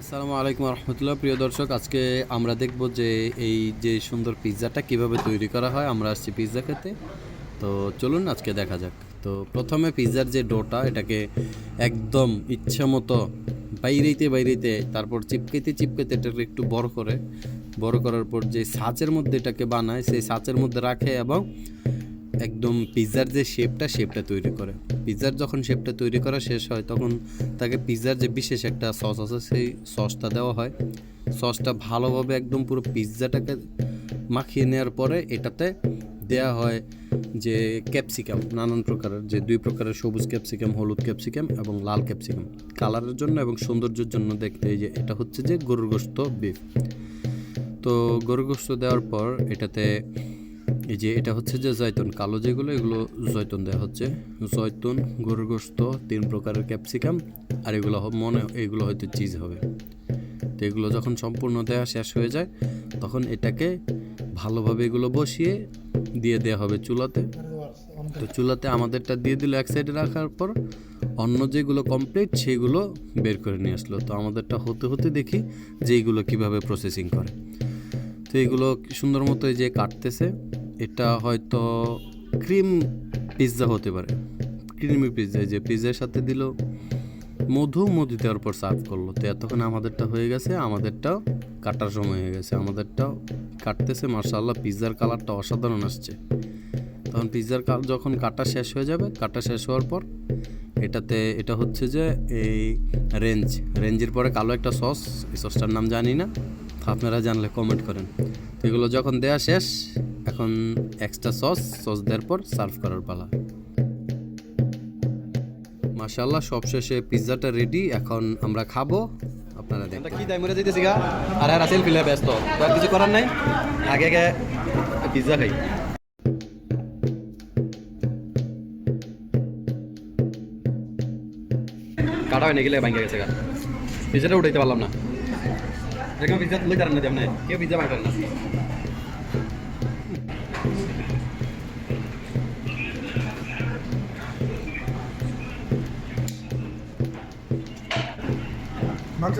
আসসালামু আলাইকুম রহমতুল্লাহ। প্রিয় দর্শক, আজকে আমরা দেখব যে এই যে সুন্দর পিৎজাটা কীভাবে তৈরি করা হয়। আমরা আসছি পিৎজা খেতে। তো চলুন আজকে দেখা যাক। তো প্রথমে পিৎজার যে ডোটা, এটাকে একদম ইচ্ছে মতো বাইরেইতে বাইরেইতে, তারপর চিপকেতে চিপকেতে এটাকে একটু বড় করে। বড় করার পর যে সাঁচের মধ্যে এটাকে বানায়, সেই সাঁচের মধ্যে রাখে এবং একদম পিৎজার যে শেপটা শেপটা তৈরি করে। পিৎজার যখন শেপটা তৈরি করা শেষ হয়, তখন তাকে পিৎজার যে বিশেষ একটা সস আছে, সেই সসটা দেওয়া হয়। সসটা ভালোভাবে একদম পুরো পিৎজাটাকে মাখিয়ে নেওয়ার পরে এটাতে দেয়া হয় যে ক্যাপসিকাম নানান প্রকারের, যে দুই প্রকারের সবুজ ক্যাপসিকাম হলুদ ক্যাপসিকাম এবং লাল ক্যাপসিকাম কালারের জন্য এবং সৌন্দর্যের জন্য দেখতে এই যে এটা হচ্ছে যে গরুর গোস্ত বিফ তো গরুর গোস্ত দেওয়ার পর এটাতে এই যে এটা হচ্ছে যে জয়তুন, কালো যেগুলো, এগুলো জয়তুন দেওয়া হচ্ছে। জয়তুন, গরুর গোস্ত, তিন প্রকারের ক্যাপসিকাম, আর এগুলো মনে এগুলো হয়তো চিজ হবে। তো এগুলো যখন সম্পূর্ণ দেওয়া শেষ হয়ে যায়, তখন এটাকে ভালোভাবে এগুলো বসিয়ে দিয়ে দেওয়া হবে চুলাতে। তো চুলাতে আমাদেরটা দিয়ে দিল এক সাইডে রাখার পর, অন্য যেগুলো কমপ্লিট সেগুলো বের করে নিয়ে আসলো। তো আমাদেরটা হতে হতে দেখি যে এইগুলো কীভাবে প্রসেসিং করে। তো এগুলো সুন্দর মতো এই যে কাটতেছে। এটা হয়তো ক্রিম পিৎজা হতে পারে। ক্রিমি পিৎজা যে পিৎজার সাথে দিল, মধু মধু দেওয়ার পর সার্ভ করল। তো এতক্ষণ আমাদেরটা হয়ে গেছে আমাদেরটাও কাটার সময় হয়ে গেছে। আমাদেরটাও কাটতেছে মার্শাল্লাহ পিৎজার কালারটা অসাধারণ আসছে। তখন পিৎজার কাল যখন কাটা শেষ হয়ে যাবে, কাটা শেষ হওয়ার পর এটাতে, এটা হচ্ছে যে এই রেঞ্জ। রেঞ্জের পরে কালো একটা সস, এই সসটার নাম জানি না আপনারা জানলে কমেন্ট করেন। তো এগুলো যখন দেয়া শেষ এখন এক্সট্রা সস সস দেওয়ার পর সার্ভ করার পালা। মাশাল্লাহ সবশেষে পিৎজাটা রেডি এখন আমরা খাব। আপনারা দেখেন। কি দায় মরে যাইতেছি গা? আর আর আসেল ফিলে ব্যস্ত। তো আর কিছু করার নাই? আগে আগে পিৎজা খাই। কাটা হয় না গেলে ভাঙ্গে গেছে গা। পিৎজাটা উঠাইতে পারলাম না। দেখলাম পিৎজা তুলে তারেন না যেমন কেউ পিৎজা ভাঙতেন না।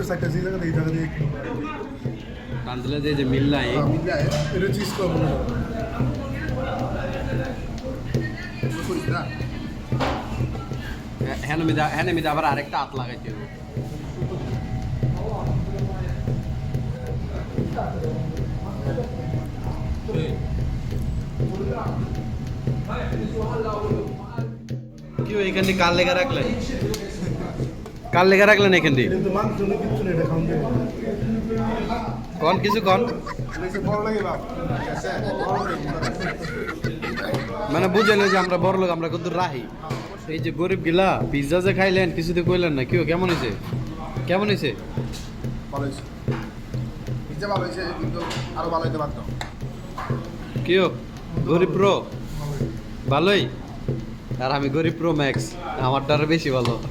জায়গা দিয়ে কান্দলে যে যে মিল নাই। মিলায় এটা চিজ করে মনে করো করিস না হ্যাঁ হ্যাঁ মিদা আবার আরেকটা হাত লাগাইতে হবে। কি এখানে কাল লেগে রাখলেন? এখান দিয়ে কিন্তু কন কিছু কন? মানে বুঝেন যে আমরা বড় লোক আমরা কত রাহি। এই যে গরিব গিলা পিৎজা যে খাইলেন কিছুতে কইলেন না। কেউ কেমন হয়েছে কেমন হয়েছে ভালো হয়েছে পিজ্জা ভালো হয়েছে কিন্তু আরও ভালো হইতে পারতো। কেউ গরিব প্রো? ভালোই? আর আমি গরিব প্রো ম্যাক্স আমারটা আরও বেশি ভালো।